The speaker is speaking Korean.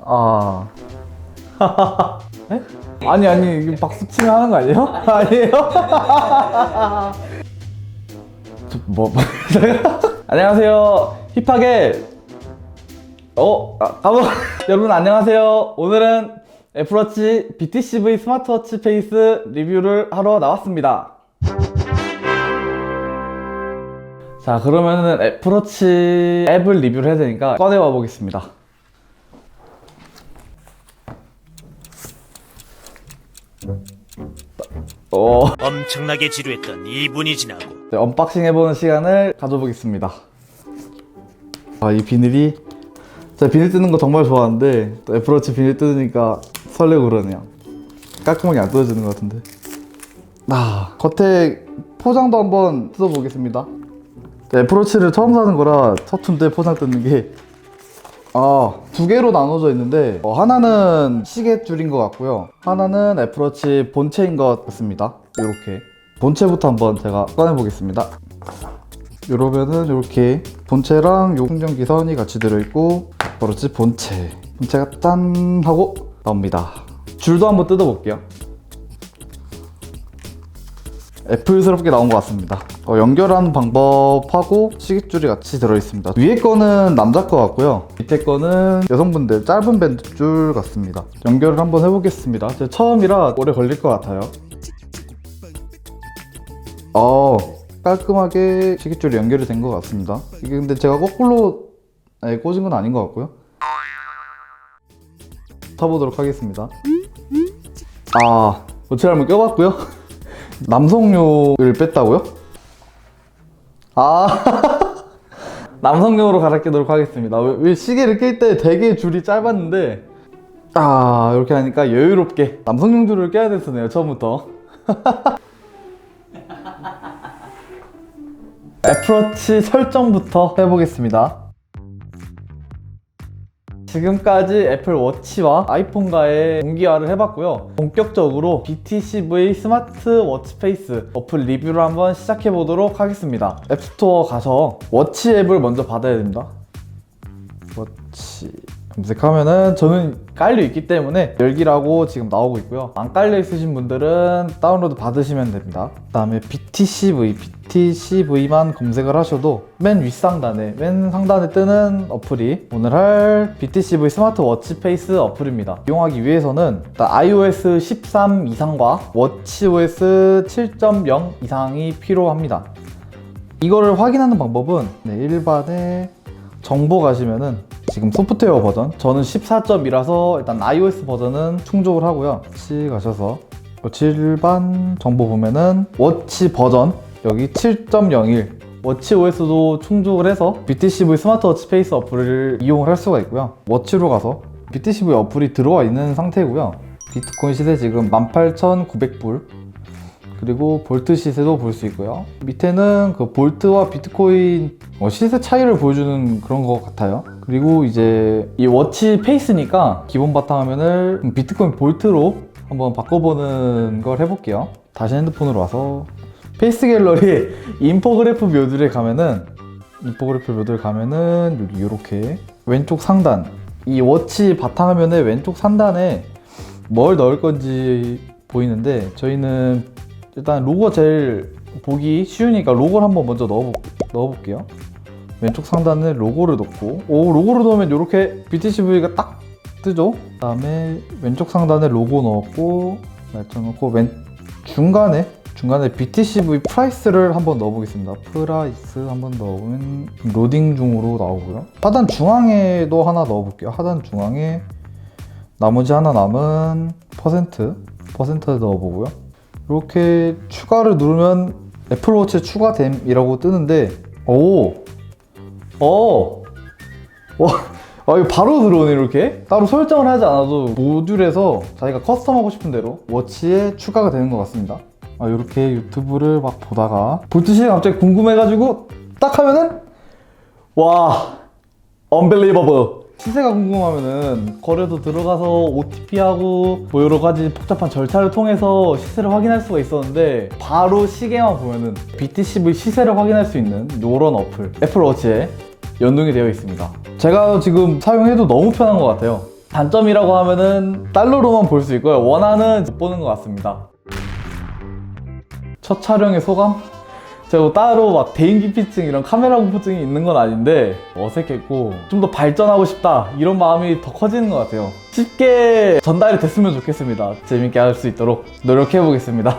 아. 에? 아니 아니 이거 박수 치면 하는 거 아니에요? 아니에요? 저, 뭐, 뭐 안녕하세요 힙하게 어 아, 가보 여러분 안녕하세요 오늘은 애플워치 BTCV 스마트워치 페이스 리뷰를 하러 나왔습니다 자 그러면은 애플워치 앱을 리뷰를 해야 되니까 꺼내와 보겠습니다 어, 엄청나게 지루했던 2분이 지나고 네, 언박싱 해보는 시간을 가져보겠습니다. 아, 이 비닐이 제가 비닐 뜯는 거 정말 좋아하는데 또 애플워치 비닐 뜯으니까 설레고 그러네요. 깔끔하게 안 뜯어지는 것 같은데. 아, 겉에 포장도 한번 뜯어보겠습니다. 네, 애플워치를 처음 사는 거라 서툰데 포장 뜯는 게 아, 두 개로 나눠져 있는데 어, 하나는 시계줄인 것 같고요. 하나는 애플워치 본체인 것 같습니다. 이렇게 본체부터 한번 제가 꺼내 보겠습니다. 이러면은 이렇게 본체랑 요 충전기 선이 같이 들어있고 애플워치 본체 본체가 짠 하고 나옵니다. 줄도 한번 뜯어볼게요. 애플스럽게 나온 것 같습니다. 어, 연결하는 방법하고 시계줄이 같이 들어있습니다. 위에 거는 남자 거 같고요. 밑에 거는 여성분들 짧은 밴드 줄 같습니다. 연결을 한번 해보겠습니다. 제가 처음이라 오래 걸릴 것 같아요. 어, 깔끔하게 시계줄이 연결이 된 것 같습니다. 이게 근데 제가 거꾸로 네, 꽂은 건 아닌 것 같고요. 타보도록 하겠습니다. 아, 모체를 한번 껴봤고요. 남성용을 뺐다고요? 아 남성용으로 갈아 끼도록 하겠습니다. 왜, 왜 시계를 낄 때 되게 줄이 짧았는데 아 이렇게 하니까 여유롭게 남성용 줄을 껴야 됐었네요 처음부터. 애플워치 설정부터 해보겠습니다 지금까지 애플 워치와 아이폰과의 동기화를 해봤고요. 본격적으로 BTCV 스마트 워치 페이스 어플 리뷰를 한번 시작해 보도록 하겠습니다. 앱스토어 가서 워치 앱을 먼저 받아야 됩니다. 워치 검색하면은 저는 깔려 있기 때문에 열기라고 지금 나오고 있고요. 안 깔려 있으신 분들은 다운로드 받으시면 됩니다. 그 다음에 BTCV, BTCV만 검색을 하셔도 맨 윗상단에, 맨 상단에 뜨는 어플이 오늘 할 BTCV 스마트 워치 페이스 어플입니다. 이용하기 위해서는 iOS 13 이상과 워치OS 7.0 이상이 필요합니다. 이거를 확인하는 방법은 네, 일반의 정보 가시면은 지금 소프트웨어 버전? 저는 14.2라서 일단 iOS 버전은 충족을 하고요. 같이 가셔서 워치 일반 정보 보면은 워치 버전 여기 7.01 워치 OS도 충족을 해서 BTCV 스마트워치 페이스 어플을 이용을 할 수가 있고요. 워치로 가서 BTCV 어플이 들어와 있는 상태고요. 비트코인 시세 지금 18,900불 그리고 볼트 시세도 볼 수 있고요. 밑에는 그 볼트와 비트코인 어, 시세 차이를 보여주는 그런 것 같아요. 그리고 이제 이 워치 페이스니까 기본 바탕화면을 비트코인 볼트로 한번 바꿔보는 걸 해볼게요. 다시 핸드폰으로 와서 페이스 갤러리 인포그래프 묘들에 가면은 인포그래프 묘들 가면은 여기 이렇게 왼쪽 상단 이 워치 바탕화면의 왼쪽 상단에 뭘 넣을 건지 보이는데 저희는 일단 로고 제일 보기 쉬우니까 로고를 한번 먼저 넣어볼, 넣어볼게요. 왼쪽 상단에 로고를 넣고 오 로고를 넣으면 이렇게 BTCV가 딱 뜨죠. 그 다음에 왼쪽 상단에 로고 넣었고 날짜놓고 맨 중간에 중간에 BTCV 프라이스를 한번 넣어보겠습니다. 프라이스 한번 넣으면 로딩 중으로 나오고요. 하단 중앙에도 하나 넣어볼게요. 하단 중앙에 나머지 하나 남은 퍼센트 퍼센트 넣어보고요. 이렇게 추가를 누르면 애플워치 추가됨이라고 뜨는데 오, 오, 와, 아 이거 바로 들어오네 이렇게 따로 설정을 하지 않아도 모듈에서 자기가 커스텀하고 싶은 대로 워치에 추가가 되는 것 같습니다. 아 이렇게 유튜브를 막 보다가 볼트시에 갑자기 궁금해가지고 딱 하면은 와, unbelievable. 시세가 궁금하면은 거래도 들어가서 OTP하고 뭐 여러 가지 복잡한 절차를 통해서 시세를 확인할 수가 있었는데 바로 시계만 보면은 BTCV 시세를 확인할 수 있는 이런 어플 애플워치에 연동이 되어 있습니다. 제가 지금 사용해도 너무 편한 것 같아요. 단점이라고 하면은 달러로만 볼 수 있고요. 원화는 못 보는 것 같습니다. 첫 촬영의 소감? 제가 뭐 따로 막 대인기피증 이런 카메라 공포증이 있는 건 아닌데 어색했고 좀 더 발전하고 싶다 이런 마음이 더 커지는 것 같아요. 쉽게 전달이 됐으면 좋겠습니다. 재밌게 할 수 있도록 노력해 보겠습니다.